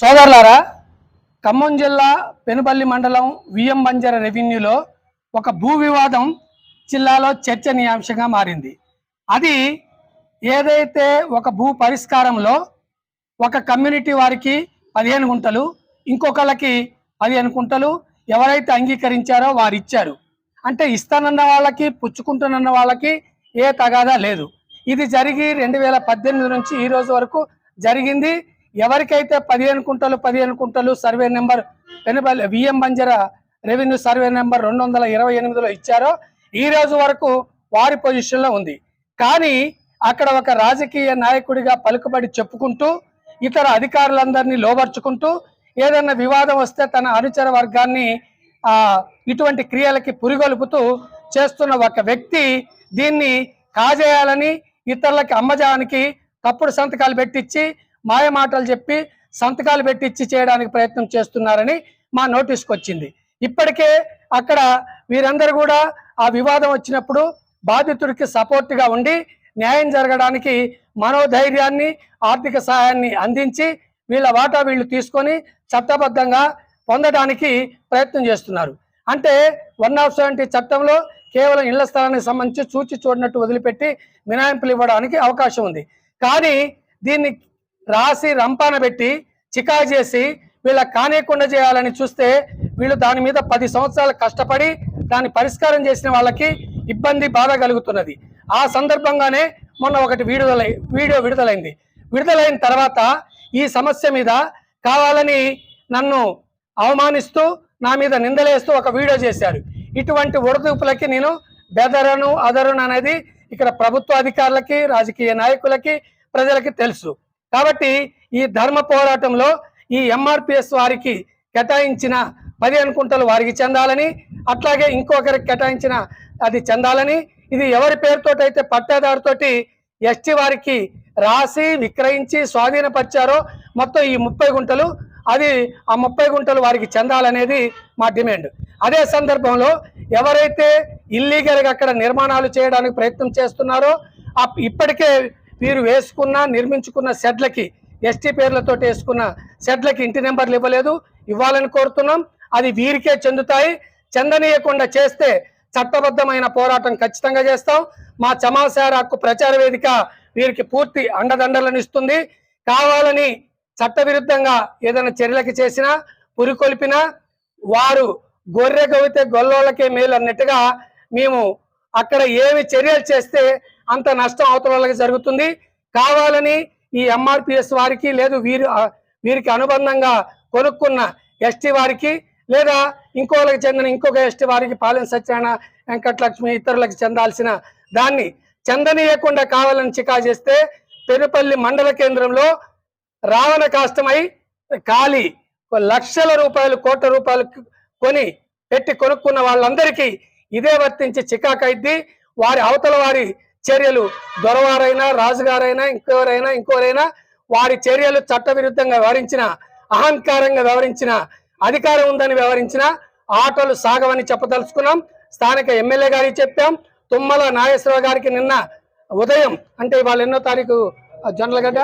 సోదరులారా ఖమ్మం జిల్లా పెనుపల్లి మండలం విఎం బంజర రెవెన్యూలో ఒక భూ వివాదం జిల్లాలో చర్చనీయాంశంగా మారింది. అది ఏదైతే ఒక భూ పరిష్కారంలో ఒక కమ్యూనిటీ వారికి పదిహేను గుంటలు ఇంకొకళ్ళకి పదిహేను గుంటలు ఎవరైతే అంగీకరించారో వారు ఇచ్చారు అంటే ఇస్తానన్న వాళ్ళకి పుచ్చుకుంటున్న వాళ్ళకి ఏ తగాదా లేదు. ఇది జరిగి రెండు వేల పద్దెనిమిది నుంచి ఈ రోజు వరకు జరిగింది. ఎవరికైతే పదిహేను కుంటలు పదిహేను కుంటలు survey number Penuballi VM Banjara revenue survey number రెండు వందల ఇరవై ఎనిమిదిలో ఇచ్చారో ఈ రోజు వరకు వారి పొజిషన్లో ఉంది. కానీ అక్కడ ఒక రాజకీయ నాయకుడిగా పలుకుబడి చెప్పుకుంటూ ఇతర అధికారులందరినీ లోబర్చుకుంటూ ఏదైనా వివాదం వస్తే తన అనుచర వర్గాన్ని ఇటువంటి క్రియలకి పురిగొలుపుతూ చేస్తున్న ఒక వ్యక్తి దీన్ని కాజేయాలని ఇతరులకి అమ్మజానికి తప్పుడు సంతకాలు పెట్టించి మాయ మాటలు చెప్పి సంతకాలు పెట్టించి చేయడానికి ప్రయత్నం చేస్తున్నారని మా నోటీస్కి వచ్చింది. ఇప్పటికే అక్కడ వీరందరూ కూడా ఆ వివాదం వచ్చినప్పుడు బాధితుడికి సపోర్ట్గా ఉండి న్యాయం జరగడానికి మనోధైర్యాన్ని ఆర్థిక సహాయాన్ని అందించి వీళ్ళ వాటా వీళ్ళు తీసుకొని చట్టబద్ధంగా పొందడానికి ప్రయత్నం చేస్తున్నారు. అంటే వన్ ఆఫ్ సెవెంటీ చట్టంలో కేవలం ఇళ్ళ స్థలానికి సంబంధించి చూచి చూడనట్టు వదిలిపెట్టి మినాయింపులు ఇవ్వడానికి అవకాశం ఉంది. కానీ దీన్ని రాసి రంపాన పెట్టి చికా చేసి వీళ్ళ కానేకుండా చేయాలని చూస్తే వీళ్ళు దాని మీద పది సంవత్సరాలు కష్టపడి దాన్ని పరిష్కారం చేసిన వాళ్ళకి ఇబ్బంది బాధ కలుగుతున్నది. ఆ సందర్భంగానే మొన్న ఒకటి విడుదల వీడియో విడుదలైంది. విడుదలైన తర్వాత ఈ సమస్య మీద కావాలని నన్ను అవమానిస్తూ నా మీద నిందలేస్తూ ఒక వీడియో చేశారు. ఇటువంటి ఒడదూపులకి నేను బెదరను అదరును అనేది ఇక్కడ ప్రభుత్వ అధికారులకి రాజకీయ నాయకులకి ప్రజలకి తెలుసు. కాబట్టి ఈ ధర్మ పోరాటంలో ఈ ఎంఆర్పిఎస్ వారికి కేటాయించిన పదిహేను కుంటలు వారికి చెందాలని అట్లాగే ఇంకొకరికి కేటాయించిన అది చెందాలని ఇది ఎవరి పేరుతోటైతే పట్టాదారుతోటి ఎస్టీ వారికి రాసి విక్రయించి స్వాధీనపరిచారో మొత్తం ఈ ముప్పై గుంటలు అది ఆ ముప్పై గుంటలు వారికి చెందాలనేది మా డిమాండ్. అదే సందర్భంలో ఎవరైతే ఇల్లీగల్గా అక్కడ నిర్మాణాలు చేయడానికి ప్రయత్నం చేస్తున్నారో ఇప్పటికే వీరు వేసుకున్న నిర్మించుకున్న షెడ్లకి ఎస్టీ పేర్లతో వేసుకున్న షెడ్లకి ఇంటి నెంబర్లు ఇవ్వలేదు. ఇవ్వాలని కోరుతున్నాం. అది వీరికే చెందుతాయి. చెందనీయకుండా చేస్తే చట్టబద్ధమైన పోరాటం ఖచ్చితంగా చేస్తాం. మా చమాసార హక్కు ప్రచార వేదిక వీరికి పూర్తి అండదండలను ఇస్తుంది. కావాలని చట్టవిరుద్ధంగా ఏదైనా చర్యలకి చేసినా పురికొల్పినా వారు గొర్రె గవితే గొల్లోళ్ళకే మేలు అన్నట్టుగా మేము అక్కడ ఏమి చర్యలు చేస్తే అంత నష్టం అవతల వాళ్ళకి జరుగుతుంది. కావాలని ఈ ఎంఆర్పిఎస్ వారికి లేదు వీరు వీరికి అనుబంధంగా కొనుక్కున్న ఎస్టీ వారికి లేదా ఇంకోళ్ళకి చెందిన ఇంకొక ఎస్టీ వారికి పాలెం సత్యనారాయణ వెంకటలక్ష్మి ఇతరులకు చెందాల్సిన దాన్ని చెందనీయకుండా కావాలని చికా చేస్తే పెనుపల్లి మండల కేంద్రంలో రావణ కాష్టమై ఖాళీ లక్షల రూపాయలు కోట్ల రూపాయలు కొని పెట్టి కొనుక్కున్న వాళ్ళందరికీ ఇదే వర్తించి చికాకైద్ది. వారి అవతల వారి చర్యలు దొరవారైనా రాజుగారైనా ఇంకెవరైనా ఇంకోరైనా వారి చర్యలు చట్టవిరుద్ధంగా వ్యవహరించిన అహంకారంగా వ్యవహరించిన అధికారం ఉందని వ్యవహరించిన ఆటలు సాగవని చెప్పదలుచుకున్నాం. స్థానిక ఎమ్మెల్యే గారికి చెప్పాం. తుమ్మల నాగేశ్వరరావు గారికి నిన్న ఉదయం అంటే ఇవాళ ఎన్నో తారీఖు జొన్నలగడ్డ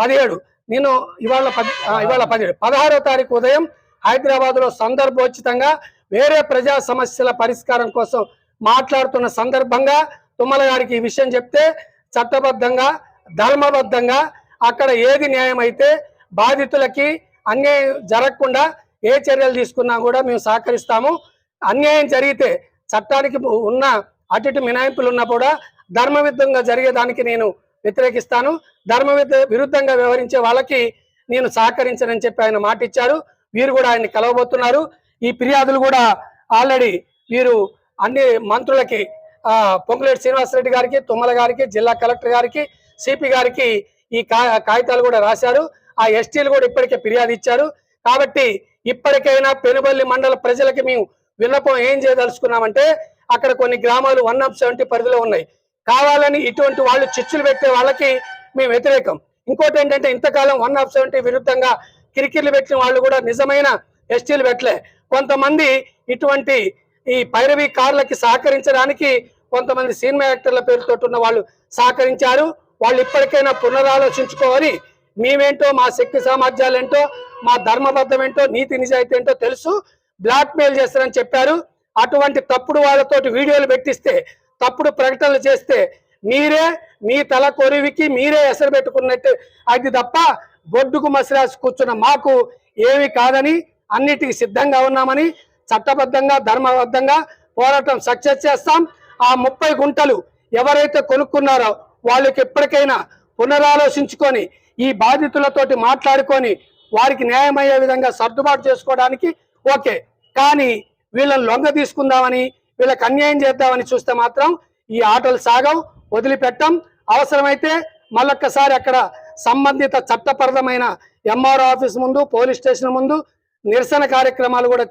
పదిహేడు. నేను ఇవాళ పది ఇవాళ పదిహేడు. పదహారో తారీఖు ఉదయం హైదరాబాద్లో సందర్భోచితంగా వేరే ప్రజా సమస్యల పరిష్కారం కోసం మాట్లాడుతున్న సందర్భంగా తుమ్మల గారికి ఈ విషయం చెప్తే చట్టబద్ధంగా ధర్మబద్ధంగా అక్కడ ఏది న్యాయమైతే బాధితులకి అన్యాయం జరగకుండా ఏ చర్యలు తీసుకున్నా కూడా మేము సహకరిస్తాము. అన్యాయం జరిగితే చట్టానికి ఉన్న అటు మినాయింపులు ఉన్నా కూడా ధర్మవిద్ధంగా జరిగేదానికి నేను వ్యతిరేకిస్తాను. ధర్మవిద్ధ విరుద్ధంగా వ్యవహరించే వాళ్ళకి నేను సహకరించనని చెప్పి ఆయన మాట ఇచ్చారు వీరు కూడా ఆయన్ని కలవబోతున్నారు. ఈ ఫిర్యాదులు కూడా ఆల్రెడీ వీరు అన్ని మంత్రులకి పొంగులేటి శ్రీనివాసరెడ్డి గారికి తుమ్మల గారికి జిల్లా కలెక్టర్ గారికి సిపి గారికి ఈ కా- కాగితాలు కూడా రాశారు. ఆ ఎస్టీలు కూడా ఇప్పటికే ఫిర్యాదు ఇచ్చారు. కాబట్టి ఇప్పటికైనా పెనుబల్లి మండల ప్రజలకి మేము విన్నపం ఏం చేయదలుచుకున్నామంటే అక్కడ కొన్ని గ్రామాలు వన్ ఆఫ్ సెవెంటీ పరిధిలో ఉన్నాయి. కావాలని ఇటువంటి వాళ్ళు చిచ్చులు పెట్టే వాళ్ళకి మేము వ్యతిరేకం. ఇంకోటి ఏంటంటే ఇంతకాలం వన్ ఆఫ్ సెవెంటీ విరుద్ధంగా కిరికిర్లు పెట్టిన వాళ్ళు కూడా నిజమైన ఎస్టీలు పెట్టలే. కొంతమంది ఇటువంటి ఈ పైరవి కార్లకి సహకరించడానికి కొంతమంది సినిమా యాక్టర్ల పేరుతో ఉన్న వాళ్ళు సహకరించారు. వాళ్ళు ఇప్పటికైనా పునరాలోచించుకోవాలి. మేమేంటో మా శక్తి సామర్థ్యాలు ఏంటో మా ధర్మబద్ధం ఏంటో నీతి నిజాయితీ ఏంటో తెలుసు. బ్లాక్ మెయిల్ చేస్తారని చెప్పారు. అటువంటి తప్పుడు వాళ్ళతోటి వీడియోలు పెట్టిస్తే తప్పుడు ప్రకటనలు చేస్తే మీరే మీ తల కొరివికి మీరే ఎసరు పెట్టుకున్నట్టు అది తప్ప బొడ్డుకు మసిరాసి కూర్చున్న మాకు ఏమి కాదని అన్నిటికీ సిద్ధంగా ఉన్నామని చట్టబద్ధంగా ధర్మబద్ధంగా పోరాటం సక్సెస్ చేస్తాం. ఆ ముప్పై గుంటలు ఎవరైతే కొనుక్కున్నారో వాళ్ళకి ఎప్పటికైనా పునరాలోచించుకొని ఈ బాధితులతోటి మాట్లాడుకొని వారికి న్యాయమయ్యే విధంగా సర్దుబాటు చేసుకోవడానికి ఓకే. కానీ వీళ్ళని లొంగ తీసుకుందామని వీళ్ళకి అన్యాయం చేద్దామని చూస్తే మాత్రం ఈ ఆటలు సాగవు వదిలిపెట్టం. అవసరమైతే మళ్ళొక్కసారి అక్కడ సంబంధిత చట్టపరమైన ఎంఆర్ఓ ఆఫీస్ ముందు పోలీస్ స్టేషన్ ముందు నిరసన కార్యక్రమాలు కూడా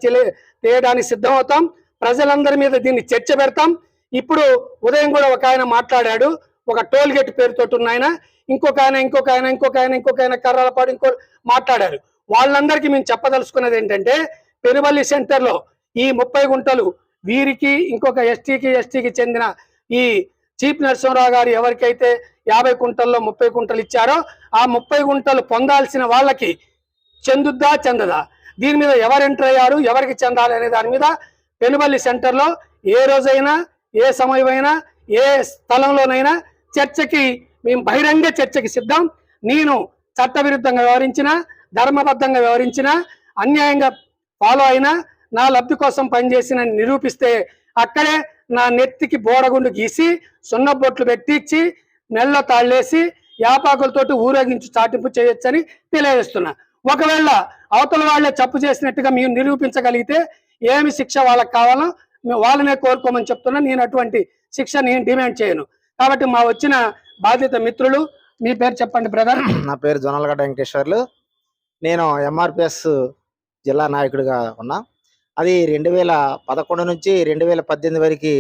చేయడానికి సిద్ధమవుతాం. ప్రజలందరి మీద దీన్ని చర్చ పెడతాం. ఇప్పుడు ఉదయం కూడా ఒక ఆయన మాట్లాడాడు. ఒక టోల్ గేట్ పేరుతోటి ఉన్న ఆయన. ఇంకొక ఆయన ఇంకొక ఆయన ఇంకొక ఆయన ఇంకొక ఆయన కర్రలపాడు ఇంకో మాట్లాడారు. వాళ్ళందరికీ మేము చెప్పదలుచుకున్నది ఏంటంటే పెరుబల్లి సెంటర్లో ఈ ముప్పై గుంటలు వీరికి ఇంకొక ఎస్టీకి ఎస్టీకి చెందిన ఈ చీఫ్ నరసింహరావు గారు ఎవరికైతే యాభై కుంటల్లో ముప్పై కుంటలు ఇచ్చారో ఆ ముప్పై గుంటలు పొందాల్సిన వాళ్ళకి చెందుద్దా చెందదా? దీని మీద ఎవరు ఎంటర్ అయ్యారు ఎవరికి చెందాలి అనే దాని మీద పెనుబల్లి సెంటర్లో ఏ రోజైనా ఏ సమయమైనా ఏ స్థలంలోనైనా చర్చకి మేము బహిరంగ చర్చకి సిద్ధం. నేను చట్టవిరుద్ధంగా వ్యవహరించిన ధర్మబద్ధంగా వ్యవహరించిన అన్యాయంగా ఫాలో అయినా నా లబ్ధి కోసం పనిచేసిన నిరూపిస్తే అక్కడే నా నెత్తికి బోడగుండు గీసి సున్న బొట్లు పెట్టించి మెల్ల తాళ్ళేసి యాపాకులతోటి ఊరేగించి చాటింపు చేయొచ్చని తెలియజేస్తున్నా. ఒకవేళ అవతల వాళ్ళే తప్పు చేసినట్టుగా మేము నిరూపించగలిగితే ఏమి శిక్ష వాళ్ళకి కావాలో మేము వాళ్ళనే కోరుకోమని చెప్తున్నా. నేను అటువంటి శిక్ష నేను డిమాండ్ చేయను. కాబట్టి మా వచ్చిన బాధిత మిత్రులు మీ పేరు చెప్పండి బ్రదర్. నా పేరు జొన్నలగడ్డ వెంకటేశ్వర్లు. నేను ఎంఆర్పిఎస్ జిల్లా నాయకుడిగా ఉన్నా. అది రెండు వేల పదకొండు నుంచి రెండు వేల పద్దెనిమిది వరకు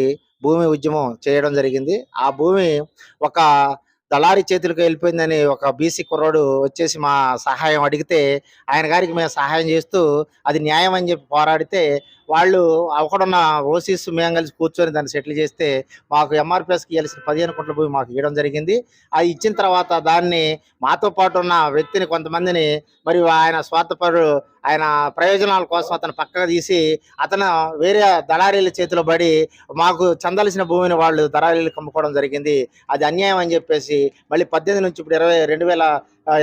భూమి ఉద్యమం చేయడం జరిగింది. ఆ భూమి ఒక దళారి చేతులకు వెళ్ళిపోయిందని ఒక బీసీ కుర్రాడు వచ్చేసి మా సహాయం అడిగితే ఆయన గారికి మేము సహాయం చేస్తూ అది న్యాయం అని చెప్పి పోరాడితే వాళ్ళు అక్కడున్న ఓసీస్ మేము కలిసి కూర్చొని దాన్ని సెటిల్ చేస్తే మాకు ఎంఆర్పిఎస్కి ఇవ్వాల్సిన పదిహేను కోట్ల భూమి మాకు ఇవ్వడం జరిగింది. అది ఇచ్చిన తర్వాత దాన్ని మాతో పాటు ఉన్న వ్యక్తిని కొంతమందిని మరియు ఆయన స్వార్థపరుడు ఆయన ప్రయోజనాల కోసం అతను పక్కకు తీసి అతను వేరే దళారీల చేతిలో పడి మాకు చెందాల్సిన భూమిని వాళ్ళు దళారీలకు అమ్ముకోవడం జరిగింది. అది అన్యాయం అని చెప్పేసి మళ్ళీ పద్దెనిమిది నుంచి ఇప్పుడు ఇరవై రెండు వేల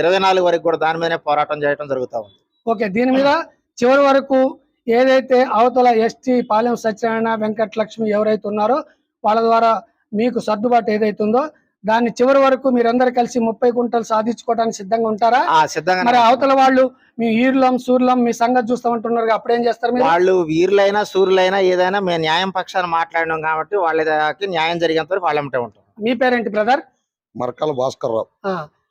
ఇరవై నాలుగు వరకు కూడా దాని మీదనే పోరాటం చేయడం జరుగుతూ ఉంది. ఓకే దీని మీద చివరి వరకు ఏదైతే అవతల ఎస్టీ పాలెం సత్యనారాయణ వెంకట లక్ష్మి ఎవరైతే ఉన్నారో వాళ్ళ ద్వారా మీకు సర్దుబాటు ఏదైతే ఉందో దాన్ని చివరి వరకు మీరందరూ కలిసి ముప్పై గుంటలు సాధించుకోవడానికి సిద్ధంగా ఉంటారా? ఆ సిద్ధంగా మరి అవతల వాళ్ళు మీ ఈర్లం సూర్లం మీ సంగతి చూస్తామంటున్నారు అప్పుడేం చేస్తారు మీరు? వాళ్ళు వీరులైనా సూర్యులైనా ఏదైనా మేము న్యాయం పక్షాన మాట్లాడినాం కాబట్టి వాళ్ళకి న్యాయం జరిగేంత వరకు వాళ్ళంటే ఉంటాం. మీ పేరేంటి బ్రదర్? మరకల భాస్కర్ రావు.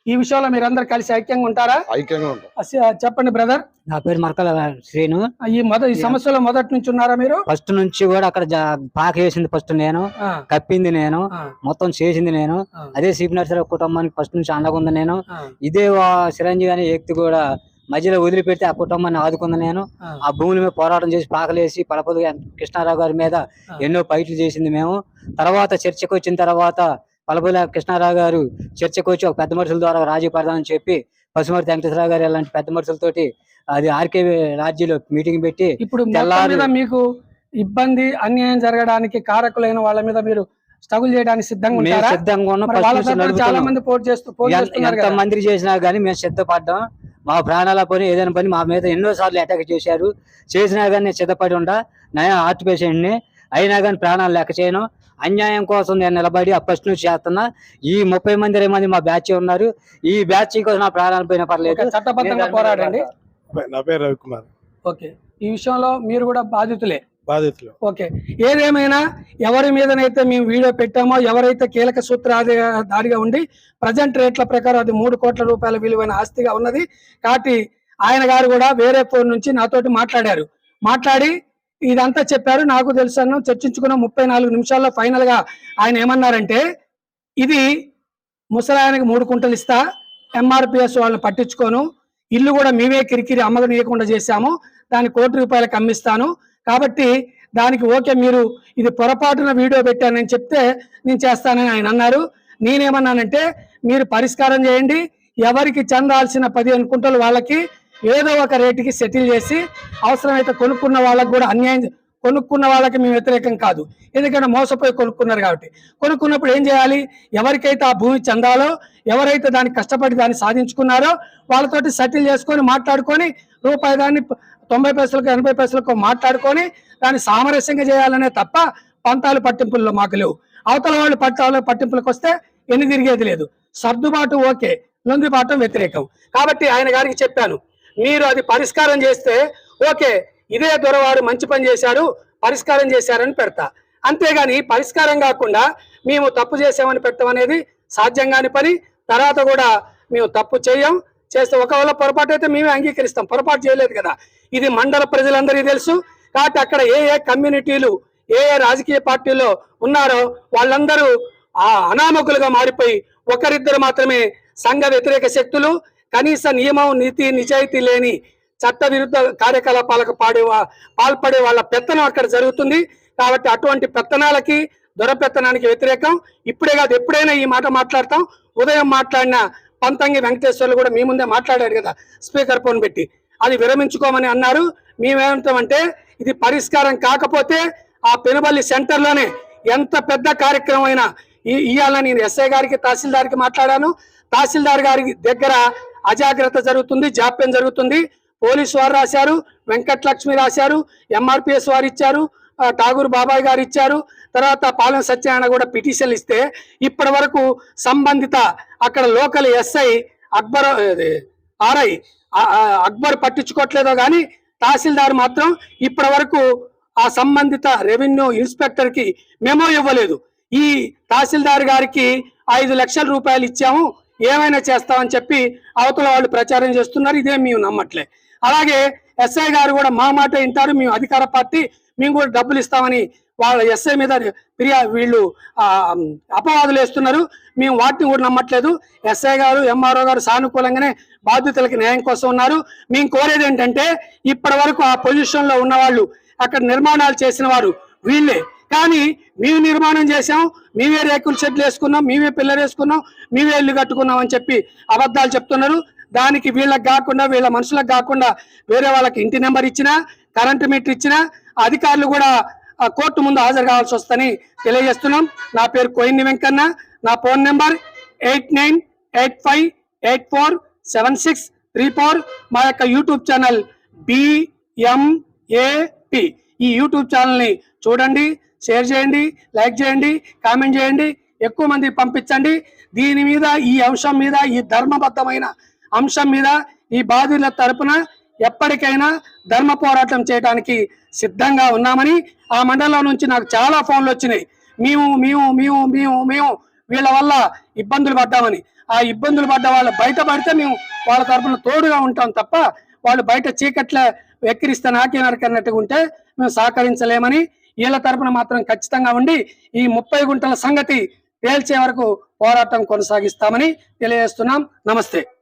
ఈ విషయంలో మీరందరూ కలిసి ఐక్యంగా ఉంటారా? ఐక్యంగా ఉంటాం. చెప్పండి బ్రదర్. నా పేరు మరకల శ్రీను. ఈ మొదటి ఈ సమస్యలో మొదటి నుంచి ఉన్నారా మీరు? ఫస్ట్ నుంచి కూడా అక్కడ జా- పాక వేసింది ఫస్ట్ నేను ఆ, కప్పింది నేను ఆ, మొత్తం చేసింది నేను. ఆ. అదే సీప్ నర్సరావు కుటుంబానికి ఫస్ట్ నుంచి అండగా ఉంది నేను. ఆ, ఇదే వా- చిరంజీవి అనే వ్యక్తి కూడా మధ్యలో వదిలిపెట్టి ఆ కుటుంబాన్ని ఆదుకుంది నేను. ఆ, ఆ భూముల మీద పోరాటం చేసి పాకలేసి పలపదు కృష్ణారావు గారి మీద. ఎన్నో ఫైట్లు చేసింది మేము. తర్వాత చర్చకు వచ్చిన తర్వాత పలపల కృష్ణారావు గారు చర్చకు వచ్చి ఒక పెద్ద మనుషుల ద్వారా రాజీ పడదామని చెప్పి పసుమర్తి వెంకటేశ్వరరావు గారు అలాంటి పెద్ద మనుషులతోటి అది ఆర్కే రాజ్యలో మీటింగ్ పెట్టి ఇప్పుడు మీకు ఇబ్బంది అన్యాయం జరగడానికి కారకులైన వాళ్ళ మీద మీరు స్ట్రగుల్ చేయడానికి సిద్ధంగా సిద్ధంగా చాలా. మంది పోటీ చేస్తూ ఎంత- మంది చేసినా గానీ మేము సిద్ధపడ్డాం మా ప్రాణాల పని ఏదైనా పని మా మీద ఎన్నో సార్లు అటాక్ చేశారు. చేసినా గానీ నేను సిద్ధపడి ఉండా. నేను హార్ట్ పేషెంట్ని అయినా కానీ ప్రాణాలు లెక్క చేయను. అన్యాయం కోసం నేను నిలబడి ఆ నుంచి చేస్తున్నా. ఈ ముప్పై మంది ఇరవై మంది మా బ్యాచ్ ఉన్నారు. ఈ బ్యాచ్ కోసం నా ప్రాణాలు పోయినా పర్లేదు. చట్టబద్ధంగా పోరాడండి. నా పేరు రవికుమార్. ఓకే ఈ విషయంలో మీరు కూడా బాధితులే? బాధితులు. ఓకే ఏదేమైనా ఎవరి మీదనైతే మేము వీడియో పెట్టామో ఎవరైతే కీలక సూత్రధారిగా ఉండి ప్రజెంట్ రేట్ల ప్రకారం అది మూడు కోట్ల రూపాయల విలువైన ఆస్తిగా ఉన్నది. కాబట్టి ఆయన గారు కూడా వేరే ఫోన్ నుంచి నాతోటి మాట్లాడారు. మాట్లాడి ఇదంతా చెప్పారు. నాకు తెలుసు అన్నాం చర్చించుకున్న ముప్పై నాలుగు నిమిషాల్లో ఫైనల్గా ఆయన ఏమన్నారంటే ఇది ముసలాయనకి మూడు కుంటలు ఇస్తా ఎంఆర్పిఎస్ వాళ్ళని పట్టించుకోను. ఇల్లు కూడా మేమే కిరికిరి అమ్మగనీయకుండా చేశాము. దాని కోటి రూపాయలకు అమ్మిస్తాను. కాబట్టి దానికి ఓకే మీరు ఇది పొరపాటున వీడియో పెట్టానని చెప్తే నేను చేస్తానని ఆయన అన్నారు. నేనేమన్నానంటే మీరు పరిష్కారం చేయండి. ఎవరికి చెందాల్సిన పదిహేను కుంటలు వాళ్ళకి ఏదో ఒక రేటుకి సెటిల్ చేసి అవసరమైతే కొనుక్కున్న వాళ్ళకు కూడా అన్యాయం కొనుక్కున్న వాళ్ళకి మేము వ్యతిరేకం కాదు. ఎందుకంటే మోసపోయి కొనుక్కున్నారు కాబట్టి. కొనుక్కున్నప్పుడు ఏం చేయాలి? ఎవరికైతే ఆ భూమి చెందాలో ఎవరైతే దాన్ని కష్టపడి దాన్ని సాధించుకున్నారో వాళ్ళతోటి సెటిల్ చేసుకొని మాట్లాడుకొని రూపాయి దాన్ని తొంభై పైసలకు ఎనభై పైసలకు మాట్లాడుకొని దాన్ని సామరస్యంగా చేయాలనే తప్ప పంతాలు పట్టింపుల్లో మాకు లేవు. అవతల వాళ్ళు పట్టాలు పట్టింపులకు వస్తే ఎన్ని తిరిగేది లేదు. సర్దుబాటు ఓకే లొంగిబాటు వ్యతిరేకం. కాబట్టి ఆయన గారికి చెప్పాను మీరు అది పరిష్కారం చేస్తే ఓకే ఇదే దొరవారు మంచి పని చేశాడు పరిష్కారం చేశారని పెడతా. అంతేగాని పరిష్కారం కాకుండా మేము తప్పు చేసామని పెట్టడం అనేది సాధ్యం కాని పని. తర్వాత కూడా మేము తప్పు చేయం చేస్తే ఒకవేళ పొరపాటు అయితే మేమే అంగీకరిస్తాం. పొరపాటు చేయలేదు కదా. ఇది మండల ప్రజలందరికీ తెలుసు. కాబట్టి అక్కడ ఏ ఏ కమ్యూనిటీలు ఏ ఏ రాజకీయ పార్టీలో ఉన్నారో వాళ్ళందరూ ఆ అనామకులుగా మారిపోయి ఒకరిద్దరు మాత్రమే సంఘ వ్యతిరేక శక్తులు కనీస నియమం నీతి నిజాయితీ లేని చట్ట విరుద్ధ కార్యకలాపాలకు పాడే పాల్పడే వాళ్ళ పెత్తనం అక్కడ జరుగుతుంది. కాబట్టి అటువంటి పెత్తనాలకి దొర పెత్తనానికి వ్యతిరేకం. ఇప్పుడే కాదు ఎప్పుడైనా ఈ మాట మాట్లాడతాం. ఉదయం మాట్లాడిన పంతంగి వెంకటేశ్వర్లు కూడా మీ ముందే మాట్లాడారు కదా స్పీకర్ ఫోన్ పెట్టి. అది విరమించుకోమని అన్నారు. మేమేమంటామంటే ఇది పరిష్కారం కాకపోతే ఆ పెనుబల్లి సెంటర్లోనే ఎంత పెద్ద కార్యక్రమం అయినా ఈ- ఇవాళ నేను ఎస్ఐ గారికి తహసీల్దార్కి మాట్లాడాను. తహసీల్దార్ గారి దగ్గర అజాగ్రత్త జరుగుతుంది జాప్యం జరుగుతుంది. పోలీస్ వారు రాశారు వెంకటలక్ష్మి రాశారు ఎంఆర్పిఎస్ వారు ఇచ్చారు ఠాగూర్ బాబాయ్ గారు ఇచ్చారు. తర్వాత పాలెం సత్యనారాయణ కూడా పిటిషన్ ఇస్తే ఇప్పటి వరకు సంబంధిత అక్కడ local SI Akbar RI Akbar పట్టించుకోవట్లేదో కానీ తహసీల్దార్ మాత్రం ఇప్పటి వరకు ఆ సంబంధిత రెవెన్యూ ఇన్స్పెక్టర్కి మెమో ఇవ్వలేదు. ఈ తహసీల్దార్ గారికి ఐదు లక్షల రూపాయలు ఇచ్చాము. ఏమైనా చేస్తామని చెప్పి అవతల వాళ్ళు ప్రచారం చేస్తున్నారు. ఇదే మేము నమ్మట్లే. అలాగే ఎస్ఐ గారు కూడా మా మాట వింటారు. మేము అధికార పార్టీ మేము కూడా డబ్బులు ఇస్తామని వాళ్ళ ఎస్ఐ మీద ఫిర్యా వీళ్ళు అపవాదులు వేస్తున్నారు. మేము వాటిని కూడా నమ్మట్లేదు. ఎస్ఐ గారు ఎంఆర్ఓ గారు సానుకూలంగానే బాధ్యతలకు న్యాయం కోసం ఉన్నారు. మేము కోరేది ఏంటంటే ఇప్పటి వరకు ఆ పొజిషన్లో ఉన్నవాళ్ళు అక్కడ నిర్మాణాలు చేసిన వారు వీళ్ళే. కానీ మేము నిర్మాణం చేసాం మేమే రేకుల షెడ్లు వేసుకున్నాం మేమే పిల్లలు వేసుకున్నాం మేమే ఇల్లు కట్టుకున్నాం అని చెప్పి అబద్ధాలు చెప్తున్నారు. దానికి వీళ్ళకి కాకుండా వీళ్ళ మనుషులకు కాకుండా వేరే వాళ్ళకి ఇంటి నెంబర్ ఇచ్చినా కరెంటు మీటర్ ఇచ్చినా అధికారులు కూడా కోర్టు ముందు హాజరు కావాల్సి వస్తుందని తెలియజేస్తున్నాం. నా పేరు కోయిన్ని వెంకన్న. నా phone number eight nine eight five eight four seven six three four. మా యొక్క యూట్యూబ్ ఛానల్ బిఎంఏపి ఈ యూట్యూబ్ ఛానల్ని చూడండి. షేర్ చేయండి లైక్ చేయండి కామెంట్ చేయండి ఎక్కువ మంది పంపించండి. దీని మీద ఈ అంశం మీద ఈ ధర్మబద్ధమైన అంశం మీద ఈ బాధితుల తరపున ఎప్పటికైనా ధర్మ పోరాటం చేయడానికి సిద్ధంగా ఉన్నామని ఆ మండలం నుంచి నాకు చాలా ఫోన్లు వచ్చినాయి. మేము మేము మేము మేము మేము వీళ్ళ వల్ల ఇబ్బందులు పడ్డామని. ఆ ఇబ్బందులు పడ్డ వాళ్ళు బయటపడితే మేము వాళ్ళ తరపున తోడుగా ఉంటాం తప్ప వాళ్ళు బయట చీకట్ల వెక్కిరిస్తే నాకే నరకన్నట్టుగా ఉంటే మేము సహకరించలేమని వీళ్ళ తరపున మాత్రం ఖచ్చితంగా ఉండి ఈ ముప్పై గుంటల సంగతి తేల్చే వరకు పోరాటం కొనసాగిస్తామని తెలియజేస్తున్నాం. నమస్తే.